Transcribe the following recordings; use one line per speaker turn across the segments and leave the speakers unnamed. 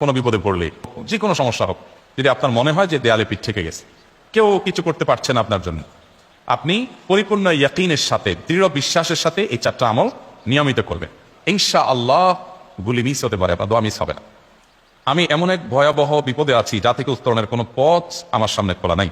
কোনো বিপদে পড়লে যে কোনো সমস্যা হোক, যদি আপনার মনে হয় যে দেয়ালে পিঠ থেকে গেছে, কেউ কিছু করতে পারছে না আপনার জন্য। আপনি পরিপূর্ণ ইয়াকিনের সাথে, দৃঢ় বিশ্বাসের সাথে এই চারটা আমল নিয়মিত করবেন। ইনশা আল্লাহ গুলি মিস হতে পারে আপনার দোয়া মিস হবে না। আমি এমন এক ভয়াবহ বিপদে আছি, যা থেকে উত্তরণের কোনো পথ আমার সামনে খোলা নাই।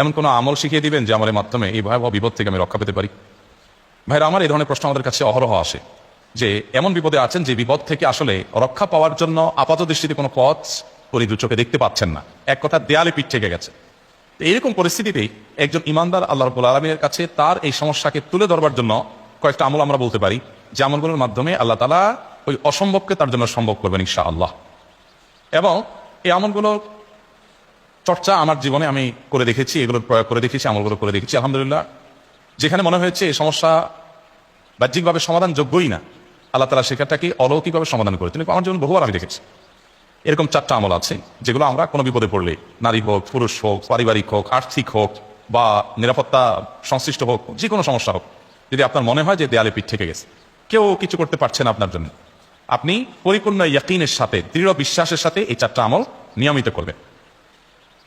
এমন কোনো আমল শিখিয়ে দিবেন যে আমার মাধ্যমে এই ভয়াবহ বিপদ থেকে আমি রক্ষা পেতে পারি? ভাইরা, আমার এই ধরনের প্রশ্ন আমাদের কাছে অহরহ আসে। যে এমন বিপদে আছেন যে বিপদ থেকে আসলে রক্ষা পাওয়ার জন্য আপাত দৃষ্টিতে কোনো পথ পরিদু চোখে দেখতে পাচ্ছেন না। এক কথা দেয়ালে পিঠ থেকে গেছে। তো এরকম পরিস্থিতিতেই একজন ইমানদার আল্লাহ রবুল আলমীর কাছে তার এই সমস্যাকে তুলে ধরবার জন্য কয়েকটা আমল আমরা বলতে পারি। যে আমলগুলোর মাধ্যমে আল্লাহ তালা ওই অসম্ভবকে তার জন্য সম্ভব করবেন ইনশা আল্লাহ এবং এই আমলগুলো চর্চা আমার জীবনে আমি করে দেখেছি, এগুলোর প্রয়োগ করে দেখেছি, আমলগুলো করে দেখেছি, আলহামদুলিল্লাহ। যেখানে মনে হয়েছে এই সমস্যা বাহ্যিকভাবে সমাধান যোগ্যই না। আল্লাহ তালা সেখানটাকে অলৌকিকভাবে সমাধান করে তিনি আমার জীবন বহুবার আমি দেখেছি। এরকম চারটা আমল আছে, যেগুলো আমরা কোনো বিপদে পড়লে, নারী হোক, পুরুষ হোক, পারিবারিক হোক, আর্থিক হোক বা নিরাপত্তা সংশ্লিষ্ট হোক যে কোনো সমস্যা হোক, যদি আপনার মনে হয় যে দেয়ালে পিঠ থেকে গেছে, কেউ কিছু করতে পারছে না আপনার জন্য, আপনি পরিপূর্ণ ইয়াকিনের সাথে, দৃঢ় বিশ্বাসের সাথে এই চারটা আমল নিয়মিত করবেন।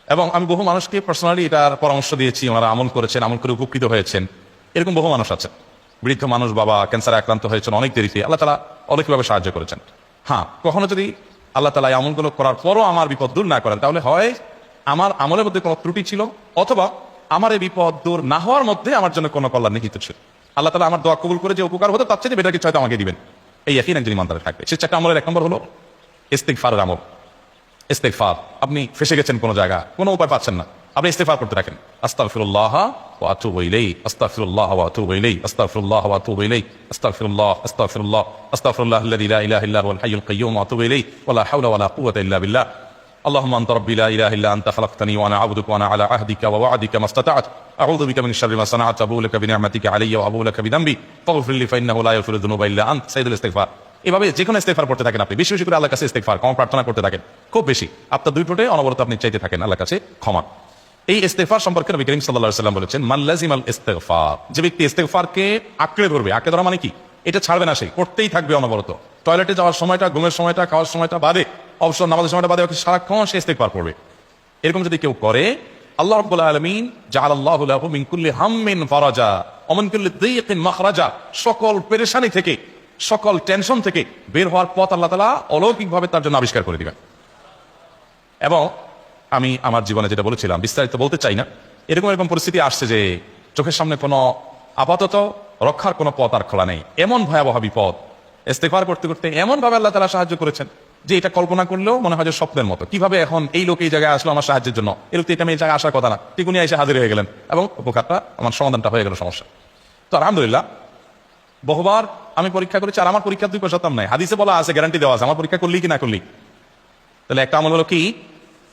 এবং আমি বহু মানুষকে পার্সোনালি এটার পরামর্শ দিয়েছি, ওনারা আমল করেছেন, আমল করে উপকৃত হয়েছেন, এরকম বহু মানুষ আছে বৃদ্ধ মানুষ বাবা ক্যান্সারে আক্রান্ত হয়েছেন অনেক দেরিতে, আল্লাহ তালা অনেকভাবে সাহায্য করেছেন। হ্যাঁ কখনো যদি আল্লাহ তালা আমলগুলো করার পরও আমার বিপদ দূর না করেন, তাহলে হয় আমার আমলের মধ্যে কোনো ত্রুটি ছিল, অথবা আমার এই বিপদ দূর না হওয়ার মধ্যে আমার জন্য কোনো কল্যাণ নিহিত ছিল। আল্লাহ তালা আমার দোয়া কবুল করে যে উপকার হতো, তার চেয়ে বেটার কিছু হয়তো আমাকে দিবেন। এই একই একজন ইমানদারে থাকবে। সে চারটা আমলের এক নম্বর হলো ইস্তিকফারের আমল। ইস্তেকফার আপনি ফেসে গেছেন কোনো জায়গা, কোনো উপায় পাচ্ছেন না। আপনি ইস্তেফার করতে থাকেন। আস্তাগফিরুল্লাহ ওয়া আতুবু ইলাইহি আস্তাগফিরুল্লাহ ওয়া আতুবু ইলাইহি আস্তাগফিরুল্লাহ ওয়া আতুবু ইলাইহি আস্তাগফিরুল্লাহ আস্তাগফিরুল্লাহ আস্তাগফিরুল্লাহ আল্লাযী লা ইলাহা ইল্লা হুয়াল হাইয়ুল কাইয়্যুম ওয়া আতুবু ইলাইহি ওয়া লা হাওলা ওয়া লা কুওয়াতা ইল্লা বিল্লাহ اللهم انت ربي لا اله الا انت خلقتني وانا عبدك وانا على عهدك ووعدك ما استطعت اعوذ بك من شر ما صنعت ابو لك بنعمتك علي وابو لك بذنبي فاغفر لي فانه لا يغفر الذنوب الا انت سيد الاستغفار এভাবে যে কোনো ইস্তেফার করতে থাকেন আপনি বেশি বেশি করে আল্লাহর কাছে ইস্তেফার ক্ষমা প্রার্থনা করতে থাকেন খুব বেশি আপনার দুই টোটে অনবরত আপনি চাইতে থাকেন আল্লাহর কাছে ক্ষমা এই ইস্তেফার সম্পর্কে নবী করিম আলাইহি সাল্লাম বলেছেন মাল্লাজিম আল ইস্তেগফার যে ব্যক্তি ইস্তেগফারকে আঁকড়ে ধরবে, আঁকড়ে ধরা মানে কি? এটা ছাড়বে না সে, করতেই থাকবে অনবরত। টয়লেটে যাওয়ার সময়টা, ঘুমের সময়টা, খাওয়ার সময়টা বাদে, অবসর নামাজের সময়টা বাদে সারাক্ষণ সে ইস্তেগফার করবে এরকম যদি কেউ করে, আল্লাহ রাব্বুল আলামিন জাআলাল্লাহু লাহু মিন কুল্লি হাম্মিন ফারাজা, ওয়া মিন কুল্লি দীকিন মাখরাজা, সকল পেরেশানি থেকে, সকল টেনশন থেকে বের হওয়ার পথ আল্লাহ তাআলা অলৌকিকভাবে তার জন্য আবিষ্কার করে দিবেন। এবং আমি আমার জীবনে যেটা বলেছিলাম, বিস্তারিত বলতে চাই না। এরকম এরকম পরিস্থিতি আসছে যে চোখের সামনে কোনো আপাতত রক্ষার কোনো পথ আর খোলা নেই। এমন ভয়াবহ বিপদ ইস্তেফার করতে করতে এমন ভাবে আল্লাহ তারা সাহায্য করেছেন যে এটা কল্পনা করলেও মনে হয় যে স্বপ্নের মতো। কীভাবে এখন এই লোক এই জায়গায় আসলো আমার সাহায্যের জন্য? এরকম এটা আমি এই জায়গায় আসার কথা না। টিকুনি এসে হাজির হয়ে গেলেন এবং উপকারটা, আমার সমাধানটা হয়ে গেল সমস্যা। তো আলহামদুলিল্লাহ, বহুবার আমি পরীক্ষা করেছি আর আমার পরীক্ষা দুই পয়সাতাম নাই। হাদিসে বলা আছে গ্যারান্টি দেওয়া আছে। আমার পরীক্ষা করলি কি না করলি? তাহলে একটা আমল হলো কি?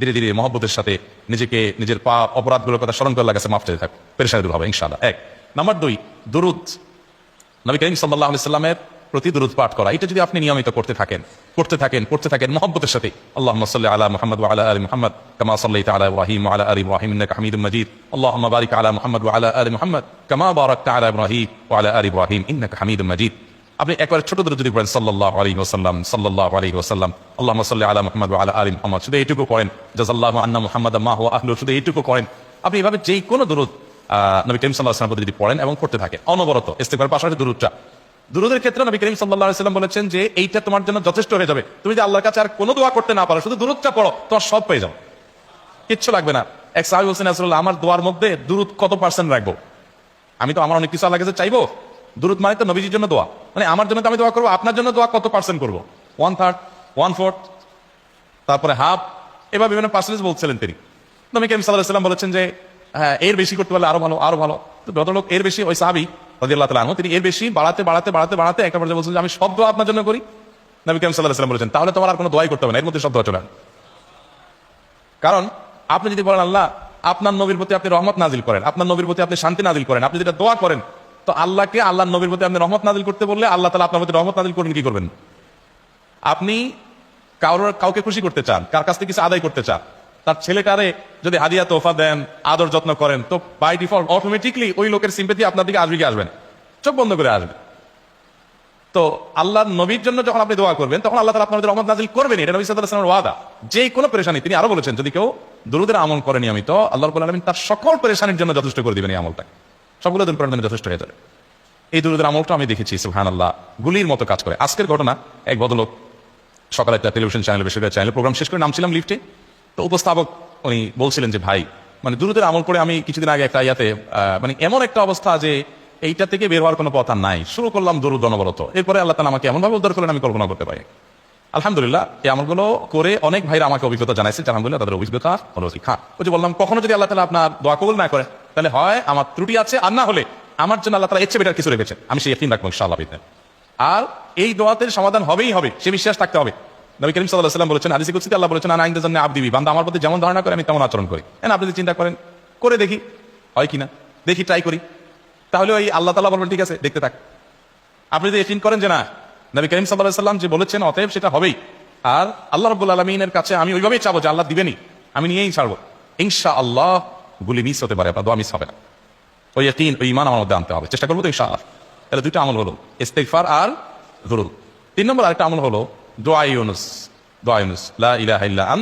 ধীরে ধীরে মহব্বতের সাথে নিজেকে, নিজের পা অপরাধগুলোর কথা স্মরণ করে লাগাছে মাফ থাকো, পেরেশানি দূর হবে, ইনশাআল্লাহ। এক। নাম্বার দুই, দুরুদ। নবী করিম সাল্লাহ সাল্লামের প্রতি দুরুদ পাঠ করা। এটা যদি আপনি নিয়মিত করতে থাকেন করতে থাকেন করতে থাকেন, মহব্বতের সাথে আল্লাহ সাল্লি আলা মুহাম্মদ আলা আলি মুহাম্মদ, কামা সাল্লাইতা আলা ইব্রাহিম আলা আলি ইব্রাহিম হামিদুম মাজিদ। আল্লাহুম্মা বারিক আলা মুহাম্মদ আলা আলি মুহাম্মদ, কামা বারাকতা আলা ইব্রাহিম মাজিদ। আপনি একবার ছোট দূরে যদি পড়েন সাল্লাল্লাহু আলাইহি ওয়াসাল্লাম সাল্লাল্লাহু আলাইহি ওয়াসাল্লাম আল্লাহুম্মা সাল্লি আলা মুহাম্মদ ওয়া আলা আলি মুহাম্মদ শুধু এইটুকু করেন জাযাল্লাহু আন্না মুহাম্মাদ মা হুয়া আহলু শুধু এইটুকু করেন আপনি এভাবে যেই কোনো আহ, নবী করিম সাল্লাল্লাহু আলাইহি ওয়াসাল্লাম যদি পড়েন এবং পড়তে থাকেন অনবরত ইস্তেগফার পাশাপাশি দুরুদটা। দুরুদের ক্ষেত্রে নবী করিম আলাইহি সাল্লাম বলেছেন যে এইটা তোমার জন্য যথেষ্ট হয়ে যাবে। তুমি যদি আল্লাহর কাছে আর কোনো দোয়া করতে না পারো শুধু দুরুদটা পড়ো তোমার সব পেয়ে যাও কিচ্ছু লাগবে না। এক সাহেব হোসেন আসল আমার দোয়ার মধ্যে দুরুদ কত পার্সেন্ট রাখব? আমি তো আমার অনেক কিছু আল্লাহ কাছে চাইব। দুরুদ মানে তো নবীজির জন্য দোয়া। মানে আমার জন্য তো আমি দোয়া করব, আপনার জন্য দোয়া কত পার্সেন্ট করব? ওয়ান থার্ড ওয়ান ফোর্থ তারপরে হাফ এবার বিভিন্ন পার্সেন্টেজ বলছিলেন তিনি। নবী করিম সাল্লাহ সাল্লাম বলেছেন যে হ্যাঁ এর বেশি করতে পারলে আরও ভালো আরও ভালো। তো ভদ্রলোক এর বেশি, ওই সাবি রাদিয়াল্লাহু তাআলা আনহু, তিনি এর বেশি বাড়াতে বাড়াতে বাড়াতে বাড়াতে একটা পর্যায়ে বলছেন যে, আমি সব দোয়া আপনার জন্য করি। নবী করিম সাল্লাহ সাল্লাম বলেছেন, তাহলে তোমার আর কোনো দোয়াই করতে হবে না, এর মধ্যে সব দোয়া চলে কারণ, আপনি যদি বলেন, আল্লাহ, আপনার নবীর প্রতি আপনি রহমত নাজিল করেন, আপনার নবীর প্রতি আপনি শান্তি নাজিল করেন, আপনি যেটা দোয়া করেন তো আল্লাহকে আল্লাহর নবীর প্রতি আপনি রহমত নাজিল করতে বললে আল্লাহ তালা আপনার প্রতি রহমত নাজিল করবেন কি করবেন? আপনি কারোর, কাউকে খুশি করতে চান, কার কাছ থেকে কিছু আদায় করতে চান, তার ছেলেটারে যদি হাদিয়া তোফা দেন, আদর যত্ন করেন, তো বাই ডিফল্ট অটোমেটিকলি ওই লোকের সিম্পেথি আপনার দিকে আসবে কি আসবেন চোখ বন্ধ করে আসবে। তো আল্লাহ নবীর জন্য যখন আপনি দোয়া করবেন, তখন আল্লাহ তালা আপনাদের রহমত নাজিল করবেন এটা নবী সাল্লামের ওয়াদা। যে কোনো পেরেশানি তিনি আরও বলেছেন, যদি কেউ দুরুদের আমল করে নিয়মিত, আল্লাহ আলমিন তার সকল পেরেশানির জন্য যথেষ্ট করে দিবেন এই আমলটা সবগুলো দিন করার যথেষ্ট হয়ে যাবে। এই দুরুদের আমলটা আমি দেখেছি সুহান আল্লাহ গুলির মতো কাজ করে। আজকের ঘটনা, এক ভদ্রলোক, সকালে একটা টেলিভিশন চ্যানেল বেসরকারি চ্যানেল প্রোগ্রাম শেষ করে নামছিলাম লিফটে তো উপস্থাপক, উনি বলছিলেন যে, ভাই মানে দুরুদের আমল করে আমি কিছুদিন আগে একটা ইয়াতে মানে এমন একটা অবস্থা যে, এইটা থেকে বের হওয়ার কোনো পথ আর নাই। শুরু করলাম দরুদ অনবরত। এরপরে আল্লাহ তালা আমাকে এমনভাবে উদ্ধার করলেন, আমি কল্পনা করতে পারি আলহামদুলিল্লাহ, এই আমলগুলো করে অনেক ভাইরা আমাকে অভিজ্ঞতা জানাইছে আলহামদুলিল্লাহ তাদের অভিজ্ঞতা হলো শিক্ষা ওই যে বললাম, কখনো যদি আল্লাহ তালা আপনার দোয়া কবুল না করে তাহলে হয় আমার ত্রুটি আছে, আর না হলে আমার জন্য আল্লাহ তালা এর চেয়ে বেটার কিছু রেখেছেন। আমি সেই একদিন রাখব ইনশাআল্লাহ আর এই দোয়াতের সমাধান হবেই হবে, সে বিশ্বাস থাকতে হবে। নবী করিম সাল্লাহ সাল্লাম বলেছেন, হাদিসে কুৎসিতে আল্লাহ বলেছেন, আনা জন্য আবদিবি বান্দা আমার প্রতি যেমন ধারণা করে, আমি তেমন আচরণ করি। হ্যাঁ আপনি চিন্তা করেন, করে দেখি। হয় কিনা দেখি ট্রাই করি। তাহলে ওই আল্লাহ তালা বলবেন, ঠিক আছে, দেখতে থাক। আপনি যদি এটিন করেন যে, না, নবী করিম সাল্লাহ সাল্লাম যে বলেছেন, অতএব সেটা হবেই। আর আল্লাহ রব্বুল আলমিনের কাছে আমি ওইভাবেই চাবো যে, আল্লাহ দিবেনি আমি নিয়েই ছাড়বো। ইনশা আল্লাহ গুলি মিস হতে পারে আপনার দোয়া মিস হবে না। ওই তিন ওই ইমান আমার মধ্যে আনতে হবে চেষ্টা করব তো আল্লাহ তাহলে দুইটা আমল হলো ইস্তেকফার আর ধরুন তিন নম্বর আরেকটা আমল হলো, দোয়া ইউনুস দোয়া ইউনুস, লা ইল্লা আন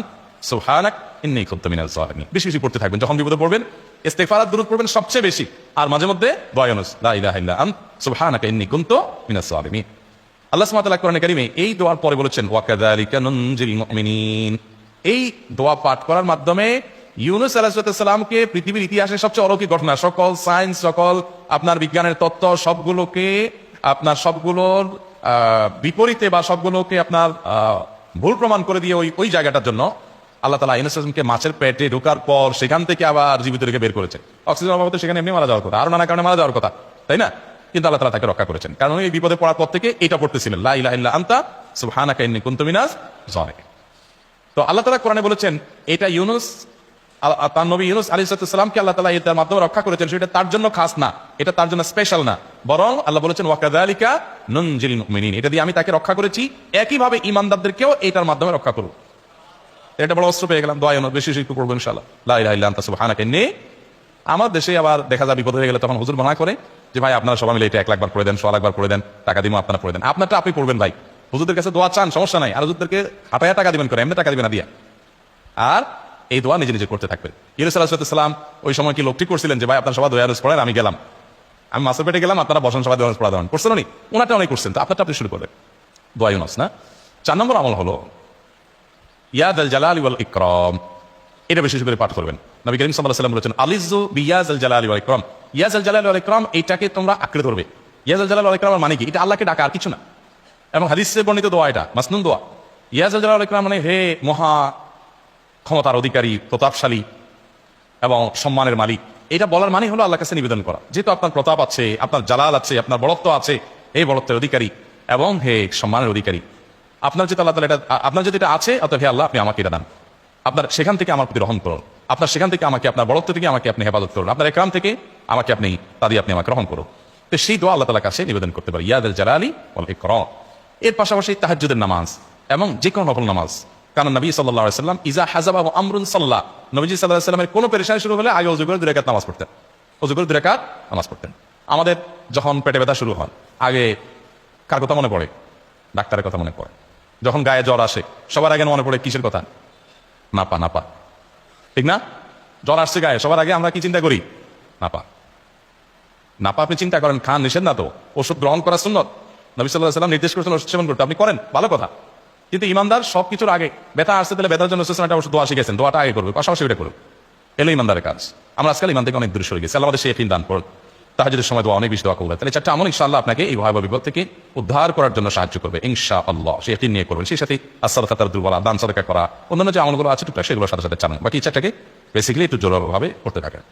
বেশি বেশি পড়তে থাকবেন, যখন বিপদে পড়বেন আর পড়বেন সবচেয়ে বেশি। আর মাঝে মধ্যে দোয়া ইউনুস, লা ইলাহা ইল্লা আন সুবহানাকা ইন্নী কুনতু জালিমিন আল্লাহ সুবহানাহু ওয়া তাআলা কোরআনে এই দোয়ার পরে বলেছেন, ওয়া কাযালিকা নুনজিল মুমিনিন। এই দোয়া পাঠ করার মাধ্যমে ইউনুস আলাহিসামকে পৃথিবীর ইতিহাসের সবচেয়ে অলৌকিক ঘটনা। সকল সায়েন্স, সকল আপনার বিজ্ঞানের তত্ত্ব, সবগুলোকে আপনার সবগুলোর বিপরীতে বা সবগুলোকে আপনার ভুল প্রমাণ করে দিয়ে ওই ওই জায়গাটার জন্য আল্লাহ তালা ইউনুসকে মাছের পেটে ঢোকার পর সেখান থেকে আবার জীবিত রেখে বের করেছে। অক্সিজেন অভাবে তো সেখানে এমনি মারা যাওয়ার কথা। আরও নানা কারণে মারা যাওয়ার কথা, তাই না? কিন্তু আল্লাহ তালা তাকে রক্ষা করেছেন। কারণ এই বিপদে পড়ার পর থেকে এটা পড়তেছিলেন। লা ইলাহা ইল্লা আনতা, সুবহানাকা ইন্নী কুনতু তো আল্লাহ তালা কোরআনে বলেছেন, এটা ইউনুস তার নবী ইউনুস আলী সালামকে আল্লাহ তালা এটার মাধ্যমে রক্ষা করেছেন। সেটা তার জন্য খাস না। এটা তার জন্য স্পেশাল না। বরং আল্লাহ বলেছেন ওয়াকাদালিকা নুনজিল মুমিনিন। এটা দিয়ে আমি তাকে রক্ষা করেছি। একইভাবে ইমানদারদেরকেও এটার মাধ্যমে রক্ষা করব এটা বড় অস্ত্র পেয়ে গেলাম। দোয়া বেশি একটু করব ইনশাআল্লাহ। লা ইলাহা ইল্লা আনতা সুবহানাকা, ইন্নী। আমার দেশে আবার দেখা যায় বিপদ হয়ে গেলে তখন হুজুর মনে করে যে, ভাই, আপনারা সবাই মিলে এটা এক লাখবার করে দেন, সোয়া লাখবার করে দেন, টাকা দিব আপনারা করে দেন। আপনারটা আপনি পড়বেন ভাই। হুজুরদের কাছে দোয়া চান, সমস্যা নাই। আর হুজুরদেরকে হাতায়া টাকা দিবেন করে, এমনি টাকা দিবেন না দিয়া। আর এই দোয়া নিজে নিজে করতে থাকবেন। ইউনুস ওই সময় কি লোকটি করছিলেন যে, ভাই, আপনার সবাই দোয়া পড়েন, আমি গেলাম। আমি মাসের পেটে গেলাম, আপনারা বসন, সবাই দোয়া পড়া দেওয়ান করছেন উনি? ওনারটা অনেক করছেন। তো আপনারটা আপনি শুরু করবেন দোয়া ইউনুস, না? চার নম্বর আমল হলো ইয়াদ আল জালাল ওয়াল ইকরাম। এটা বেশি করে পাঠ করবেন। নবী করিম আলাইহি সাল্লাম বলেছেন আলিজু বিয়াজ আল জালাল ওয়াল ইকরাম। ইয়াজ আল জালাল ওয়াল ইকরাম এইটাকে তোমরা আঁকড়ে ধরবে। ইয়াজ আল জালাল ওয়াল ইকরাম মানে কি? এটা আল্লাহকে ডাকা আর কিছু না। এবং হাদিসে বর্ণিত দোয়া এটা, মাসনুন দোয়া। ইয়াজ আল জালাল ওয়াল ইকরাম মানে হে মহা ক্ষমতার অধিকারী, প্রতাপশালী এবং সম্মানের মালিক। এটা বলার মানে হলো আল্লাহ কাছে নিবেদন করা। যেহেতু আপনার প্রতাপ আছে, আপনার জালাল আছে, আপনার বড়ত্ব আছে, এই বড়ত্বের অধিকারী এবং হে সম্মানের অধিকারী, আপনার যেটা আল্লাহ এটা, আপনার যদি এটা আছে, অতএব হে আল্লাহ আপনি আমাকে এটা দান। আপনার সেখান থেকে আমার প্রতি রহম করুন। আপনার সেখান থেকে আমাকে, আপনার বড়ত্ব থেকে আমাকে আপনি হেফাজত করুন। আপনার একরাম থেকে আমাকে আপনি তা দিয়ে আপনি আমাকে গ্রহণ করুন। তো সেই দোয়া আল্লাহ তালার কাছে নিবেদন করতে পারি। ইয়াদ জালালি ইকরাম। এর পাশাপাশি তাহাজ্জুদের নামাজ এবং যে কোনো নফল নামাজ। কারণ নবী সাল্লাম, ইজা হাজাবা আমরুন সাল্লাহ নবীজি সাল্লাহ সাল্লামের কোনো পেরেশানি শুরু হলে আগে অজু করে দুরেকাত নামাজ পড়তেন। অজু করে দুরেকাত নামাজ পড়তেন। আমাদের যখন পেটে ব্যথা শুরু হয়, আগে কার কথা মনে পড়ে? ডাক্তারের কথা মনে পড়ে। যখন গায়ে জ্বর আসে, সবার আগে মনে পড়ে কিসের কথা? নাপা নাপা। ঠিক না? জ্বর আসছে গায়ে, সবার আগে আমরা কি চিন্তা করি? নাপা। নাপা, আপনি চিন্তা করেন, খান নিষেধ না তো? ওষুধ গ্রহণ করা সুন্নত? নবী সাল্লাহ সাল্লাম নির্দেশ করেছেন, ওষুধ সেবন করতে। আপনি করেন, ভালো কথা। কিন্তু ইমানদার সব কিছুর আগে ব্যথা আসতে তাহলে ব্যথার জন্য সুস্থ একটা দোয়া শিখেছেন, দোয়াটা আগে করবে পাশাপাশি এটা করবে এলো ইমানদারের কাজ। আমরা আজকাল ইমান থেকে অনেক দূরে সরে গেছি। আল্লাহ আমাদের সেই একদিন দান করুন তাহাজুদের সময় দোয়া অনেক বেশি দোয়া করবে তাহলে চারটা আমল ইনশাআল্লাহ আপনাকে এই ভয়াবহ বিপদ থেকে উদ্ধার করার জন্য সাহায্য করবে। ইনশা আল্লাহ সেই একদিন নিয়ে করবেন। সেই সাথে আসাদ তার দুর্বলা দান সদকা করা, অন্যান্য যে আমলগুলো আছে, টুকটাক সেগুলোর সাথে সাথে চালান। বাকি চারটাকে বেসিক্যালি একটু জোরাভাবে করতে থাকেন।